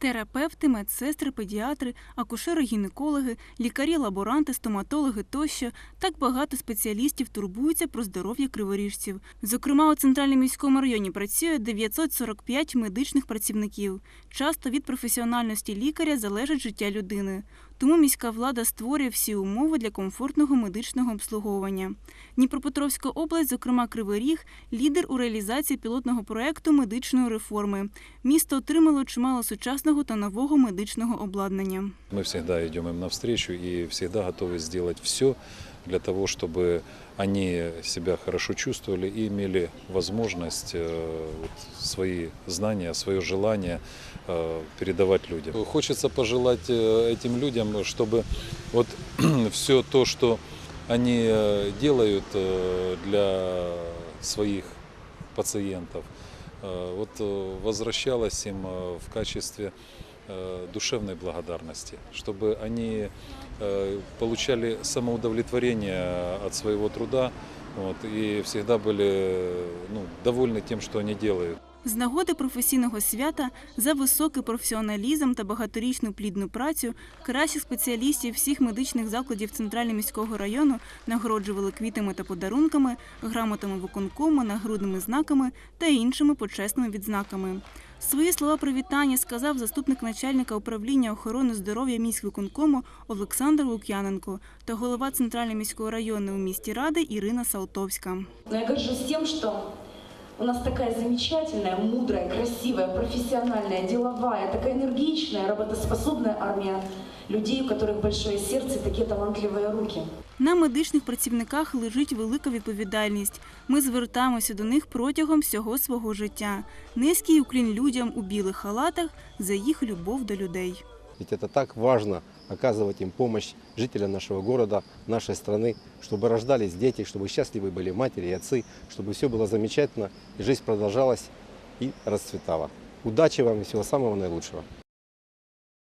Терапевти, медсестри, педіатри, акушери-гінекологи, лікарі-лаборанти, стоматологи тощо так багато спеціалістів турбуються про здоров'я криворіжців. Зокрема, у центральному міському районі працює 945 медичних працівників. Часто від професіональності лікаря залежить життя людини. Тому міська влада створює всі умови для комфортного медичного обслуговування. Дніпропетровська область, зокрема Кривий Ріг, лідер у реалізації пілотного проекту медичної реформи. Місто отримало чимало сучасного та нового медичного обладнання. Мы всегда идем им навстречу и всегда готовы сделать все для того, чтобы они себя хорошо чувствовали и имели возможность э, вот, свои знания, свое желание э, передавать людям. Хочется пожелать э, этим людям, чтобы вот все то, что они э, делают для своих пациентов, вот возвращалось им в качестве душевной благодарности, чтобы они получали самоудовлетворение от своего труда вот, и всегда были ну, довольны тем, что они делают. З нагоди професійного свята за високий професіоналізм та багаторічну плідну працю кращих спеціалістів всіх медичних закладів Центрального міського району нагороджували квітами та подарунками, грамотами виконкому, нагрудними знаками та іншими почесними відзнаками. Свої слова привітання сказав заступник начальника управління охорони здоров'я міськвиконкому Олександр Лук'яненко та голова Центральної міської району у місті Ради Ірина Салтовська. Но я горжусь тем, что у нас такая замечательная, мудрая, красивая, профессиональная, деловая, такая энергичная, работоспособная армия людей, у которых большое сердце и такие талантливые руки. На медичних працівниках лежить велика відповідальність. Ми звертаємося до них протягом всього свого життя. Низький уклін людям у білих халатах за їх любов до людей. Ведь это так важно оказывать им помощь жителям нашего города, нашей страны, чтобы рождались дети, чтобы счастливы были матери и отцы, чтобы все было замечательно и жизнь продолжалась и расцветала. Удачи вам и всего самого наилучшего.